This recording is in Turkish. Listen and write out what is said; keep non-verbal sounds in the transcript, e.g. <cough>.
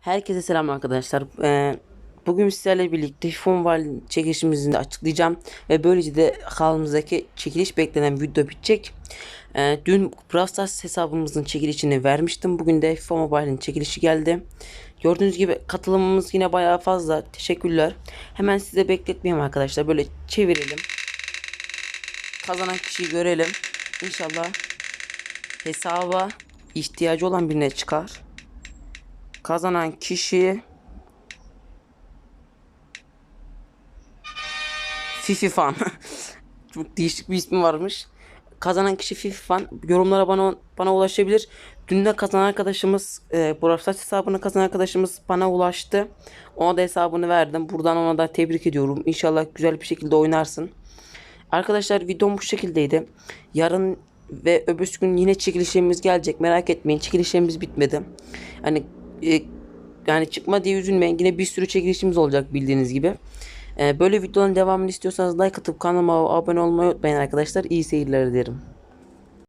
Herkese selam arkadaşlar. Ee, bugün sizlerle birlikte Mobile çekilişimizi de açıklayacağım ve böylece de kanalımızdaki çekiliş beklenen video bitecek. Ee, dün Brawl Stars hesabımızın çekilişini vermiştim. Bugün de FIFA Mobile'in çekilişi geldi. Gördüğünüz gibi katılımımız yine bayağı fazla. Teşekkürler. Hemen size bekletmeyeyim arkadaşlar. Böyle çevirelim. Kazanan kişiyi görelim. İnşallah hesaba ihtiyacı olan birine çıkar. Kazanan kişi Fifi Fan. <laughs> Çok değişik bir ismi varmış. Kazanan kişi Fifi Fan. Yorumlara bana bana ulaşabilir. Dün de kazanan arkadaşımız e, Stars hesabını kazanan arkadaşımız bana ulaştı. Ona da hesabını verdim. Buradan ona da tebrik ediyorum. İnşallah güzel bir şekilde oynarsın. Arkadaşlar videom bu şekildeydi. Yarın ve öbür gün yine çekilişlerimiz gelecek. Merak etmeyin. Çekilişlerimiz bitmedi. Hani e, yani çıkma diye üzülmeyin. Yine bir sürü çekilişimiz olacak bildiğiniz gibi. E, böyle videoların devamını istiyorsanız like atıp kanalıma abone olmayı unutmayın arkadaşlar. İyi seyirler dilerim.